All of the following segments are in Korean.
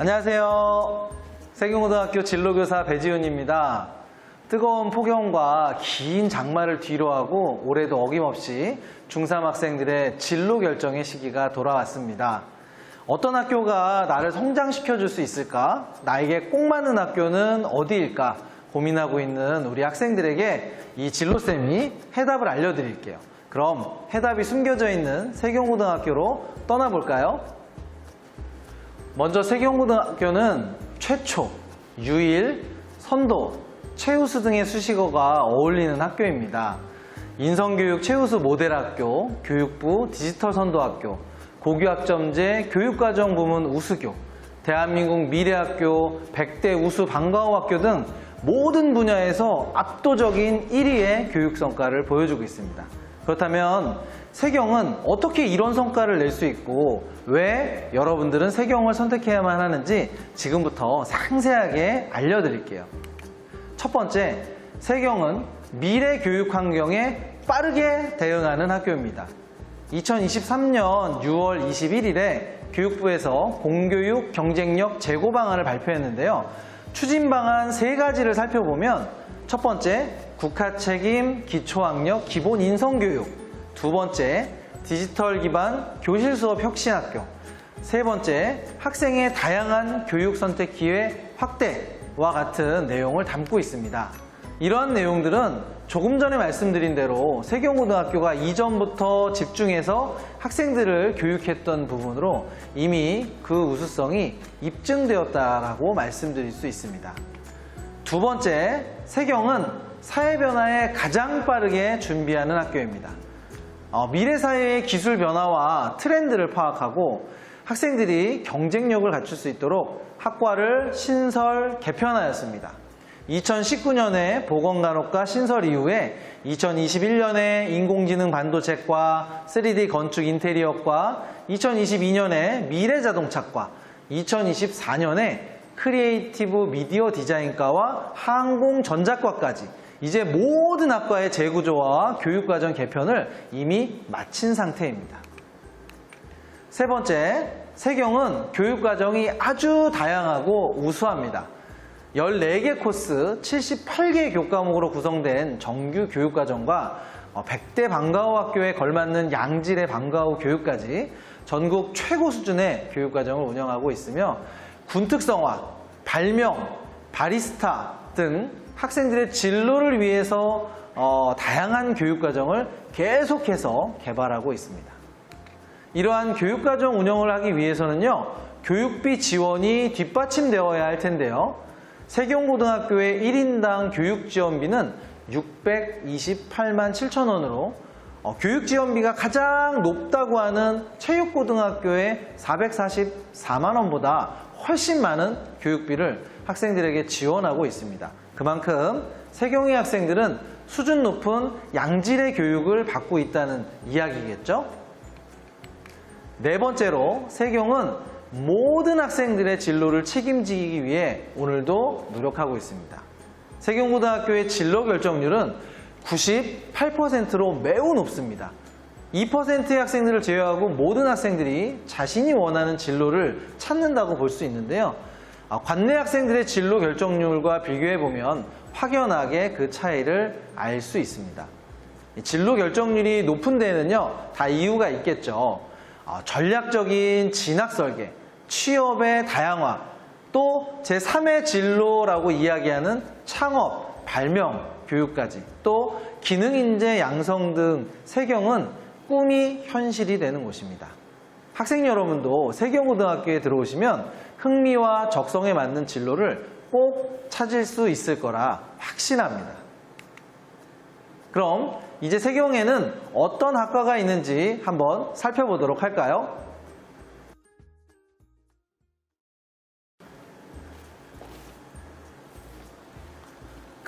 안녕하세요. 세경고등학교 진로교사 배지훈입니다. 뜨거운 폭염과 긴 장마를 뒤로 하고 올해도 어김없이 중3 학생들의 진로 결정의 시기가 돌아왔습니다. 어떤 학교가 나를 성장시켜 줄 수 있을까? 나에게 꼭 맞는 학교는 어디일까? 고민하고 있는 우리 학생들에게 이 진로쌤이 해답을 알려드릴게요. 그럼 해답이 숨겨져 있는 세경고등학교로 떠나볼까요? 먼저 세경고등학교는 최초, 유일, 선도, 최우수 등의 수식어가 어울리는 학교입니다. 인성교육 최우수 모델학교, 교육부 디지털 선도학교, 고교학점제 교육과정 부문 우수교, 대한민국 미래학교, 100대 우수 방과후학교 등 모든 분야에서 압도적인 1위의 교육 성과를 보여주고 있습니다. 그렇다면 세경은 어떻게 이런 성과를 낼 수 있고 왜 여러분들은 세경을 선택해야만 하는지 지금부터 상세하게 알려드릴게요. 첫 번째, 세경은 미래 교육 환경에 빠르게 대응하는 학교입니다. 2023년 6월 21일에 교육부에서 공교육 경쟁력 제고 방안을 발표했는데요. 추진 방안 세 가지를 살펴보면 첫 번째, 국가 책임 기초학력 기본 인성교육. 두 번째, 디지털 기반 교실 수업 혁신학교. 세 번째, 학생의 다양한 교육 선택 기회 확대와 같은 내용을 담고 있습니다. 이러한 내용들은 조금 전에 말씀드린 대로 세경고등학교가 이전부터 집중해서 학생들을 교육했던 부분으로 이미 그 우수성이 입증되었다라고 말씀드릴 수 있습니다. 두 번째, 세경은 사회 변화에 가장 빠르게 준비하는 학교입니다. 어, 미래 사회의 기술 변화와 트렌드를 파악하고 학생들이 경쟁력을 갖출 수 있도록 학과를 신설 개편하였습니다. 2019년에 보건간호과 신설 이후에 2021년에 인공지능 반도체과 3D 건축 인테리어과 2022년에 미래자동차과 2024년에 크리에이티브 미디어 디자인과와 항공전자과까지 이제 모든 학과의 재구조화와 교육과정 개편을 이미 마친 상태입니다. 세 번째, 세경은 교육과정이 아주 다양하고 우수합니다. 14개 코스, 78개 교과목으로 구성된 정규 교육과정과 100대 방과후 학교에 걸맞는 양질의 방과후 교육까지 전국 최고 수준의 교육과정을 운영하고 있으며 군특성화, 발명, 바리스타 등 학생들의 진로를 위해서 어, 다양한 교육과정을 계속해서 개발하고 있습니다. 이러한 교육과정 운영을 하기 위해서는요, 교육비 지원이 뒷받침되어야 할 텐데요. 세경고등학교의 1인당 교육지원비는 628만 7천 원으로 어, 교육지원비가 가장 높다고 하는 체육고등학교의 444만 원보다 훨씬 많은 교육비를 학생들에게 지원하고 있습니다. 그만큼 세경의 학생들은 수준 높은 양질의 교육을 받고 있다는 이야기겠죠? 네 번째로 세경은 모든 학생들의 진로를 책임지기 위해 오늘도 노력하고 있습니다. 세경고등학교의 진로 결정률은 98%로 매우 높습니다. 2%의 학생들을 제외하고 모든 학생들이 자신이 원하는 진로를 찾는다고 볼 수 있는데요. 아, 관내 학생들의 진로 결정률과 비교해 보면 확연하게 그 차이를 알 수 있습니다. 이 진로 결정률이 높은 데에는요, 다 이유가 있겠죠. 어, 전략적인 진학 설계, 취업의 다양화, 또 제3의 진로라고 이야기하는 창업, 발명, 교육까지, 또 기능인재 양성 등 세경은 꿈이 현실이 되는 곳입니다. 학생 여러분도 세경고등학교에 들어오시면 흥미와 적성에 맞는 진로를 꼭 찾을 수 있을 거라 확신합니다. 그럼 이제 세경에는 어떤 학과가 있는지 한번 살펴보도록 할까요?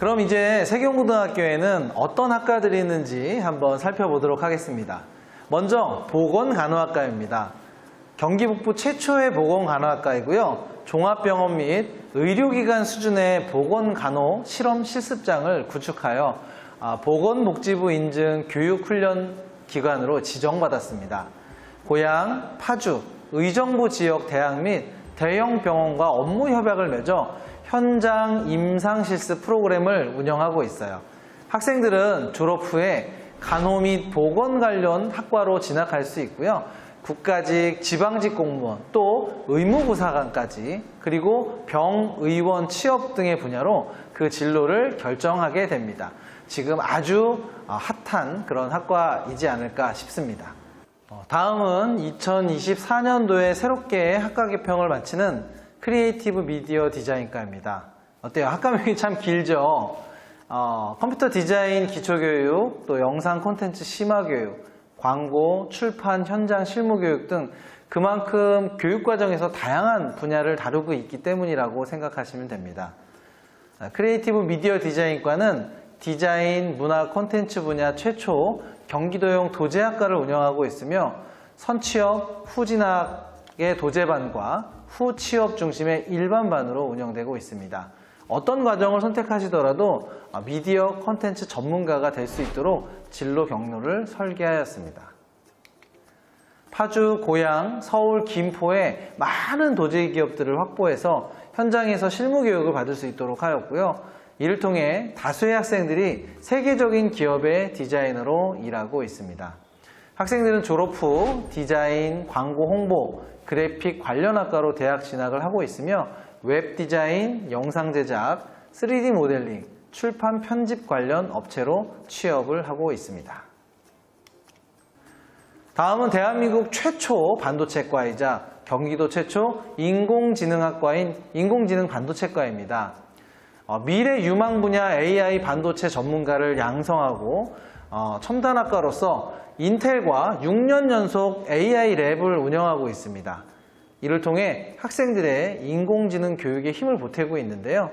그럼 이제 세경고등학교에는 어떤 학과들이 있는지 한번 살펴보도록 하겠습니다. 먼저 보건간호학과입니다. 경기 북부 최초의 보건간호학과이고요. 종합병원 및 의료기관 수준의 보건간호 실험 실습장을 구축하여 아, 보건복지부 인증 교육훈련 기관으로 지정받았습니다. 고양, 파주, 의정부 지역 대학 및 대형 병원과 업무 협약을 맺어 현장 임상 실습 프로그램을 운영하고 있어요. 학생들은 졸업 후에 간호 및 보건 관련 학과로 진학할 수 있고요. 국가직, 지방직 공무원, 또 의무부사관까지 그리고 병의원 취업 등의 분야로 그 진로를 결정하게 됩니다. 지금 아주 어, 핫한 그런 학과이지 않을까 싶습니다. 어, 다음은 2024년도에 새롭게 학과 개평을 마치는 크리에이티브 미디어 디자인과입니다. 어때요? 학과명이 참 길죠? 어, 컴퓨터 디자인 기초교육, 또 영상 콘텐츠 심화교육, 광고, 출판, 현장 실무교육 등 그만큼 교육과정에서 다양한 분야를 다루고 있기 때문이라고 생각하시면 됩니다. 아, 크리에이티브 미디어 디자인과는 디자인, 문화, 콘텐츠 분야 최초 경기도용 도제학과를 운영하고 있으며 선취업, 후진학 의 도제반과 후 취업 중심의 일반반으로 운영되고 있습니다. 어떤 과정을 선택하시더라도 아, 미디어 콘텐츠 전문가가 될 수 있도록 진로 경로를 설계하였습니다. 파주, 고양, 서울, 김포에 많은 도제기 기업들을 확보해서 현장에서 실무 교육을 받을 수 있도록 하였고요. 이를 통해 다수의 학생들이 세계적인 기업의 디자이너로 일하고 있습니다. 학생들은 졸업 후 디자인, 광고 홍보, 그래픽 관련 학과로 대학 진학을 하고 있으며 웹 디자인, 영상 제작, 3D 모델링, 출판 편집 관련 업체로 취업을 하고 있습니다. 다음은 대한민국 최초 반도체과이자 경기도 최초 인공지능학과인 인공지능 반도체과입니다. 어, 미래 유망 분야 AI 반도체 전문가를 양성하고 어, 첨단학과로서 인텔과 6년 연속 AI 랩을 운영하고 있습니다. 이를 통해 학생들의 인공지능 교육에 힘을 보태고 있는데요.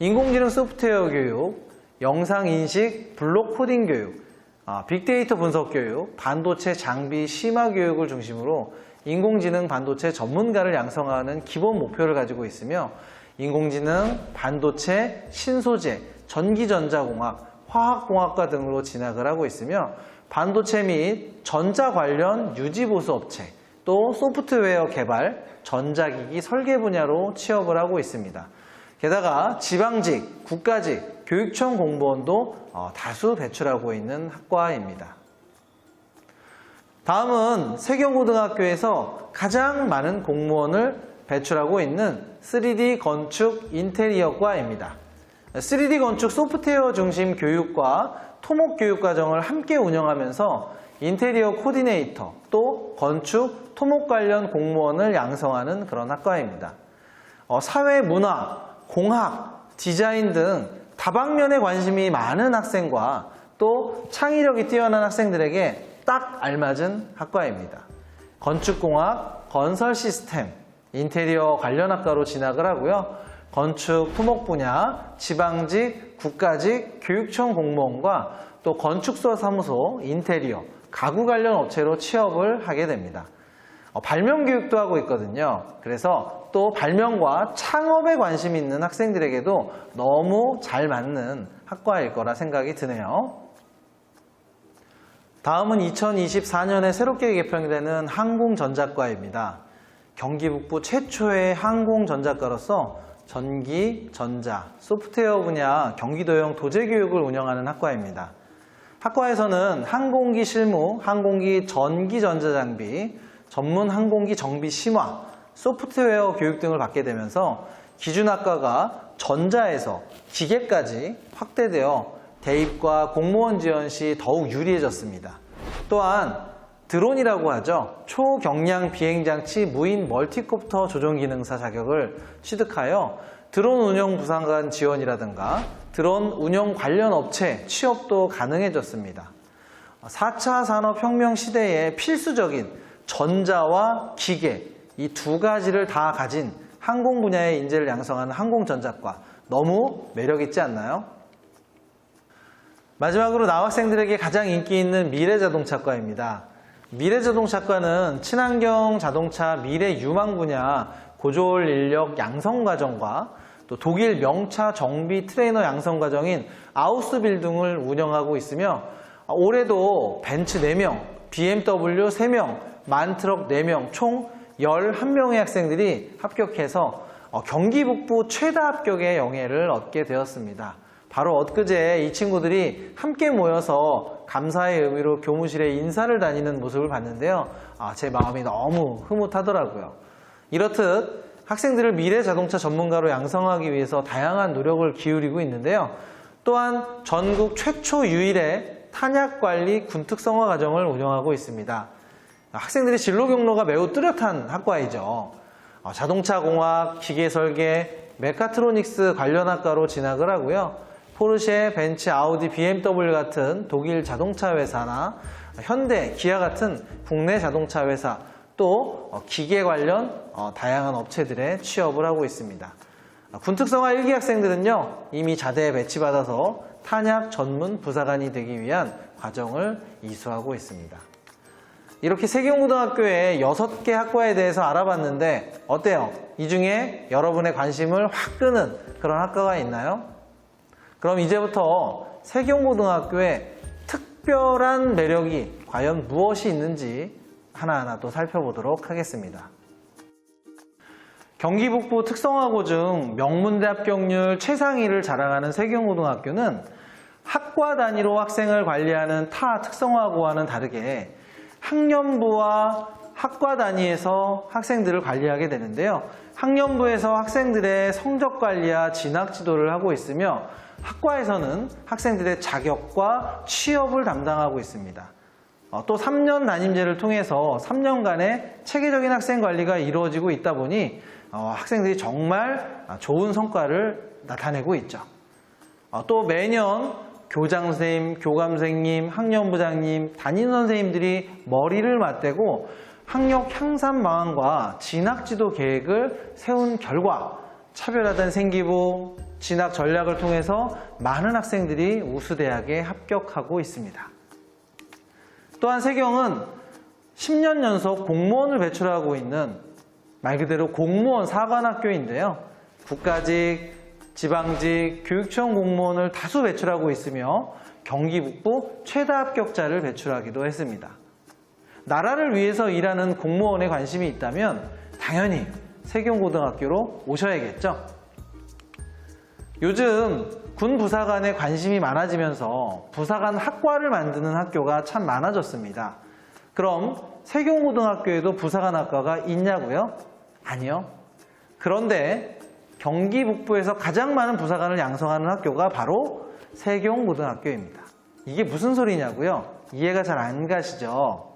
인공지능 소프트웨어 교육, 영상 인식, 블록 코딩 교육, 아, 빅데이터 분석 교육, 반도체 장비 심화 교육을 중심으로 인공지능 반도체 전문가를 양성하는 기본 목표를 가지고 있으며 인공지능, 반도체, 신소재, 전기전자공학, 화학공학과 등으로 진학을 하고 있으며 반도체 및 전자 관련 유지보수 업체, 또 소프트웨어 개발, 전자기기 설계 분야로 취업을 하고 있습니다. 게다가 지방직, 국가직, 교육청 공무원도 어, 다수 배출하고 있는 학과입니다. 다음은 세경고등학교에서 가장 많은 공무원을 배출하고 있는 3D 건축 인테리어과입니다. 3D 건축 소프트웨어 중심 교육과 토목 교육 과정을 함께 운영하면서 인테리어 코디네이터 또 건축 토목 관련 공무원을 양성하는 그런 학과입니다. 어, 사회 문화, 공학, 디자인 등 다방면에 관심이 많은 학생과 또 창의력이 뛰어난 학생들에게 딱 알맞은 학과입니다. 건축공학, 건설 시스템, 인테리어 관련 학과로 진학을 하고요. 건축, 토목 분야, 지방직, 국가직, 교육청 공무원과 또 건축소 사무소, 인테리어, 가구 관련 업체로 취업을 하게 됩니다. 어, 발명 교육도 하고 있거든요. 그래서 또 발명과 창업에 관심 있는 학생들에게도 너무 잘 맞는 학과일 거라 생각이 드네요. 다음은 2024년에 새롭게 개평되는 항공전자과입니다. 경기 북부 최초의 항공전자과로서 전기, 전자, 소프트웨어 분야 경기도형 도제교육을 운영하는 학과입니다. 학과에서는 항공기 실무, 항공기 전기 전자장비, 전문 항공기 정비 심화, 소프트웨어 교육 등을 받게 되면서 기준학과가 전자에서 기계까지 확대되어 대입과 공무원 지원 시 더욱 유리해졌습니다. 또한 드론이라고 하죠. 초경량 비행장치 무인 멀티콥터 조종 기능사 자격을 취득하여 드론 운영 부상관 지원이라든가 드론 운영 관련 업체 취업도 가능해졌습니다. 4차 산업혁명 시대에 필수적인 전자와 기계 이 두 가지를 다 가진 항공 분야의 인재를 양성하는 항공전자과 너무 매력있지 않나요? 마지막으로 남학생들에게 가장 인기 있는 미래자동차과입니다. 미래자동차과는 친환경 자동차 미래 유망 분야 고졸 인력 양성 과정과 또 독일 명차 정비 트레이너 양성 과정인 아우스빌딩을 운영하고 있으며 올해도 벤츠 4명, BMW 3명, 만트럭 4명 총 11명의 학생들이 합격해서 어, 경기 북부 최다 합격의 영예를 얻게 되었습니다. 바로 엊그제 이 친구들이 함께 모여서 감사의 의미로 교무실에 인사를 다니는 모습을 봤는데요. 아, 제 마음이 너무 흐뭇하더라고요. 이렇듯 학생들을 미래 자동차 전문가로 양성하기 위해서 다양한 노력을 기울이고 있는데요. 또한 전국 최초 유일의 탄약 관리 군특성화 과정을 운영하고 있습니다. 학생들의 진로 경로가 매우 뚜렷한 학과이죠. 어, 자동차 공학, 기계 설계, 메카트로닉스 관련 학과로 진학을 하고요. 포르쉐, 벤츠, 아우디, BMW 같은 독일 자동차 회사나 현대, 기아 같은 국내 자동차 회사 또 어, 기계 관련 어, 다양한 업체들에 취업을 하고 있습니다. 어, 군특성화 1기 학생들은요 이미 자대에 배치받아서 탄약 전문 부사관이 되기 위한 과정을 이수하고 있습니다. 이렇게 세경고등학교의 6개 학과에 대해서 알아봤는데 어때요? 이 중에 여러분의 관심을 확 끄는 그런 학과가 있나요? 그럼 이제부터 세경고등학교의 특별한 매력이 과연 무엇이 있는지 하나하나 또 살펴보도록 하겠습니다. 경기 북부 특성화고 중 명문대 합격률 최상위를 자랑하는 세경고등학교는 학과 단위로 학생을 관리하는 타 특성화고와는 다르게 학년부와 학과 단위에서 학생들을 관리하게 되는데요. 학년부에서 학생들의 성적 관리와 진학 지도를 하고 있으며 학과에서는 학생들의 자격과 취업을 담당하고 있습니다. 어, 또 3년 담임제를 통해서 3년간의 체계적인 학생 관리가 이루어지고 있다 보니 어, 학생들이 정말 좋은 성과를 나타내고 있죠. 어, 또 매년 교장 선생님, 교감 선생님, 학년부장님, 담임 선생님들이 머리를 맞대고 학력 향상 방안과 진학 지도 계획을 세운 결과 차별화된 생기부, 진학 전략을 통해서 많은 학생들이 우수대학에 합격하고 있습니다. 또한 세경은 10년 연속 공무원을 배출하고 있는 말 그대로 공무원 사관학교인데요. 국가직, 지방직, 교육청 공무원을 다수 배출하고 있으며 경기 북부 최다 합격자를 배출하기도 했습니다. 나라를 위해서 일하는 공무원에 관심이 있다면 당연히 세경고등학교로 오셔야겠죠. 요즘 군 부사관에 관심이 많아지면서 부사관 학과를 만드는 학교가 참 많아졌습니다. 그럼 세경고등학교에도 부사관 학과가 있냐고요? 아니요. 그런데 경기 북부에서 가장 많은 부사관을 양성하는 학교가 바로 세경고등학교입니다. 이게 무슨 소리냐고요? 이해가 잘 안 가시죠?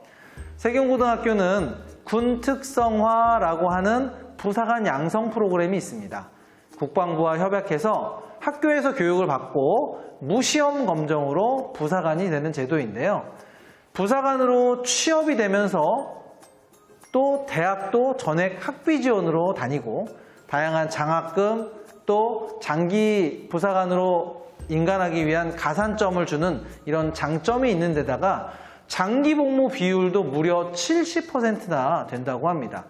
세경고등학교는 군특성화라고 하는 부사관 양성 프로그램이 있습니다. 국방부와 협약해서 학교에서 교육을 받고 무시험 검정으로 부사관이 되는 제도인데요. 부사관으로 취업이 되면서 또 대학도 전액 학비 지원으로 다니고 다양한 장학금 또 장기 부사관으로 인간하기 위한 가산점을 주는 이런 장점이 있는 데다가 장기 복무 비율도 무려 70%나 된다고 합니다.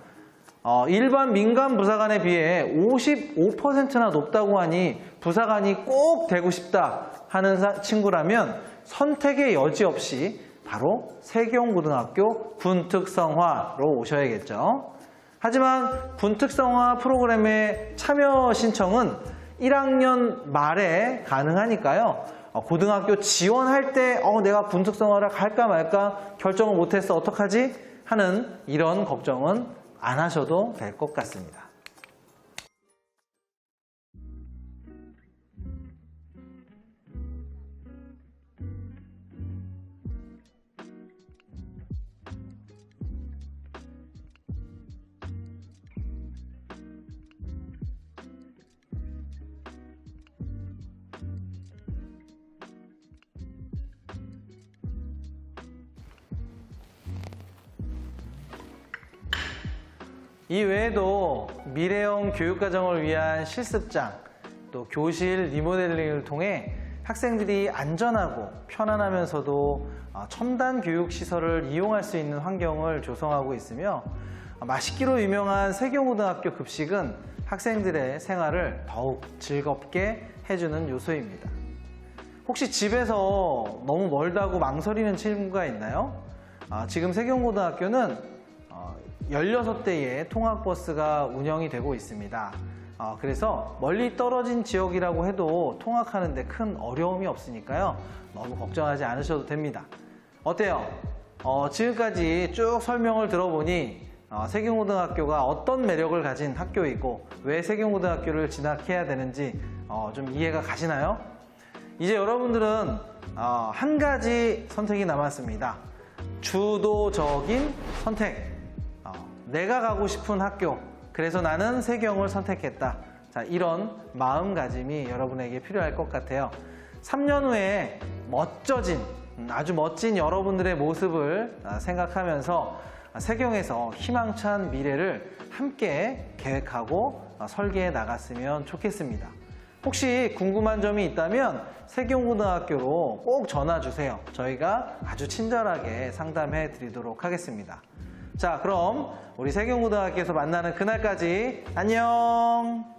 어, 일반 민간 부사관에 비해 55%나 높다고 하니 부사관이 꼭 되고 싶다 하는 사- 친구라면 선택의 여지 없이 바로 세경고등학교 군특성화로 오셔야겠죠. 하지만 군특성화 프로그램의 참여 신청은 1학년 말에 가능하니까요. 어, 고등학교 지원할 때 어, 내가 군특성화를 갈까 말까 결정을 못했어 어떡하지? 하는 이런 걱정은 안 하셔도 될 것 같습니다. 이 외에도 미래형 교육과정을 위한 실습장, 또 교실 리모델링을 통해 학생들이 안전하고 편안하면서도 어, 첨단 교육 시설을 이용할 수 있는 환경을 조성하고 있으며 어, 맛있기로 유명한 세경고등학교 급식은 학생들의 생활을 더욱 즐겁게 해주는 요소입니다. 혹시 집에서 너무 멀다고 망설이는 친구가 있나요? 아, 지금 세경고등학교는 어, 16대의 통학버스가 운영이 되고 있습니다. 어, 그래서 멀리 떨어진 지역이라고 해도 통학하는데 큰 어려움이 없으니까요. 너무 걱정하지 않으셔도 됩니다. 어때요? 어, 지금까지 쭉 설명을 들어보니 어, 세경고등학교가 어떤 매력을 가진 학교이고 왜 세경고등학교를 진학해야 되는지 어, 좀 이해가 가시나요? 이제 여러분들은 어, 한 가지 선택이 남았습니다. 주도적인 선택. 어, 내가 가고 싶은 학교. 그래서 나는 세경을 선택했다. 자, 이런 마음가짐이 여러분에게 필요할 것 같아요. 3년 후에 멋져진, 음, 아주 멋진 여러분들의 모습을 아, 생각하면서 아, 세경에서 희망찬 미래를 함께 계획하고 아, 설계해 나갔으면 좋겠습니다. 혹시 궁금한 점이 있다면 세경고등학교로 꼭 전화 주세요. 저희가 아주 친절하게 상담해 드리도록 하겠습니다. 자, 그럼 우리 세경고등학교에서 만나는 그날까지 안녕!